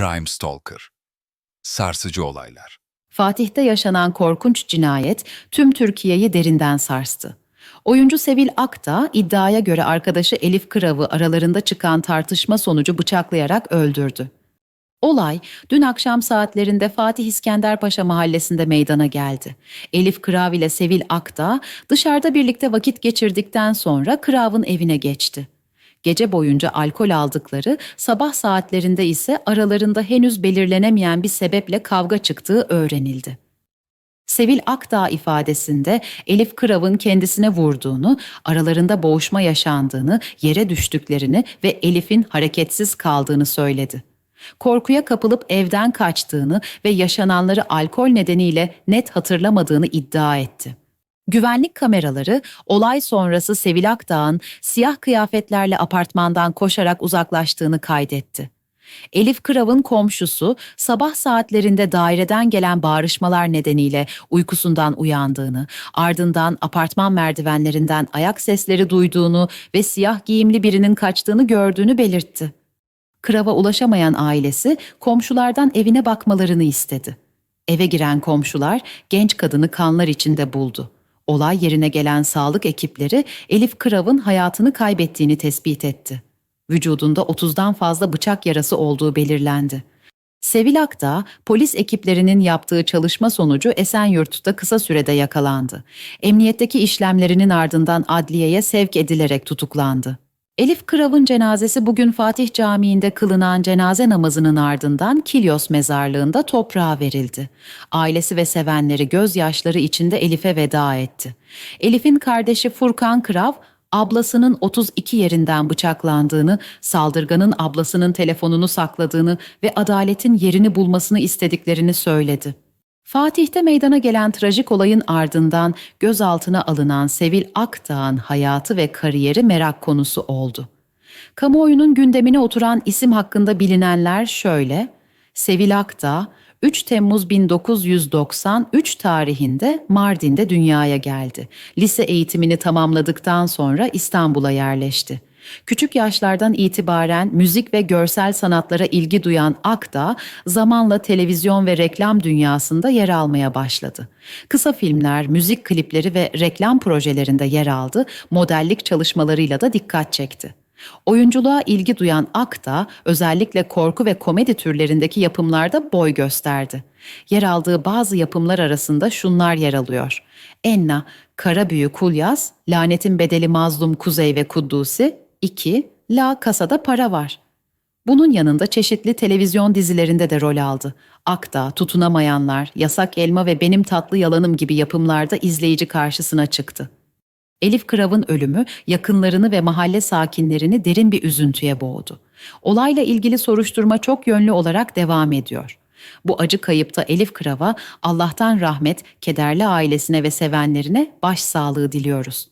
Crime Stalker. Sarsıcı olaylar. Fatih'te yaşanan korkunç cinayet tüm Türkiye'yi derinden sarstı. Oyuncu Sevil Akta iddiaya göre arkadaşı Elif Kırav'ı aralarında çıkan tartışma sonucu bıçaklayarak öldürdü. Olay dün akşam saatlerinde Fatih İskenderpaşa mahallesinde meydana geldi. Elif Kırav ile Sevil Akta dışarıda birlikte vakit geçirdikten sonra Kırav'ın evine geçti. Gece boyunca alkol aldıkları, sabah saatlerinde ise aralarında henüz belirlenemeyen bir sebeple kavga çıktığı öğrenildi. Sevil Akdağ ifadesinde Elif Kırav'ın kendisine vurduğunu, aralarında boğuşma yaşandığını, yere düştüklerini ve Elif'in hareketsiz kaldığını söyledi. Korkuya kapılıp evden kaçtığını ve yaşananları alkol nedeniyle net hatırlamadığını iddia etti. Güvenlik kameraları olay sonrası Sevil Akdağ'ın siyah kıyafetlerle apartmandan koşarak uzaklaştığını kaydetti. Elif Kırav'ın komşusu sabah saatlerinde daireden gelen bağrışmalar nedeniyle uykusundan uyandığını, ardından apartman merdivenlerinden ayak sesleri duyduğunu ve siyah giyimli birinin kaçtığını gördüğünü belirtti. Kırav'a ulaşamayan ailesi komşulardan evine bakmalarını istedi. Eve giren komşular genç kadını kanlar içinde buldu. Olay yerine gelen sağlık ekipleri Elif Kırav'ın hayatını kaybettiğini tespit etti. Vücudunda 30'dan fazla bıçak yarası olduğu belirlendi. Sevil Akdağ, polis ekiplerinin yaptığı çalışma sonucu Esenyurt'ta kısa sürede yakalandı. Emniyetteki işlemlerinin ardından adliyeye sevk edilerek tutuklandı. Elif Kırav'ın cenazesi bugün Fatih Camii'nde kılınan cenaze namazının ardından Kilyos mezarlığında toprağa verildi. Ailesi ve sevenleri gözyaşları içinde Elif'e veda etti. Elif'in kardeşi Furkan Kırav, ablasının 32 yerinden bıçaklandığını, saldırganın ablasının telefonunu sakladığını ve adaletin yerini bulmasını istediklerini söyledi. Fatih'te meydana gelen trajik olayın ardından gözaltına alınan Sevil Akdağ'ın hayatı ve kariyeri merak konusu oldu. Kamuoyunun gündemine oturan isim hakkında bilinenler şöyle. Sevil Akdağ, 3 Temmuz 1993 tarihinde Mardin'de dünyaya geldi. Lise eğitimini tamamladıktan sonra İstanbul'a yerleşti. Küçük yaşlardan itibaren müzik ve görsel sanatlara ilgi duyan Akda, zamanla televizyon ve reklam dünyasında yer almaya başladı. Kısa filmler, müzik klipleri ve reklam projelerinde yer aldı, modellik çalışmalarıyla da dikkat çekti. Oyunculuğa ilgi duyan Akta, özellikle korku ve komedi türlerindeki yapımlarda boy gösterdi. Yer aldığı bazı yapımlar arasında şunlar yer alıyor. Enna, Kara Büyü Kulyaz, Lanetin Bedeli Mazlum Kuzey ve Kuddusi, 2. La Kasada Para Var. Bunun yanında çeşitli televizyon dizilerinde de rol aldı. Akta, Tutunamayanlar, Yasak Elma ve Benim Tatlı Yalanım gibi yapımlarda izleyici karşısına çıktı. Elif Kırav'ın ölümü yakınlarını ve mahalle sakinlerini derin bir üzüntüye boğdu. Olayla ilgili soruşturma çok yönlü olarak devam ediyor. Bu acı kayıpta Elif Kırav'a Allah'tan rahmet, kederli ailesine ve sevenlerine başsağlığı diliyoruz.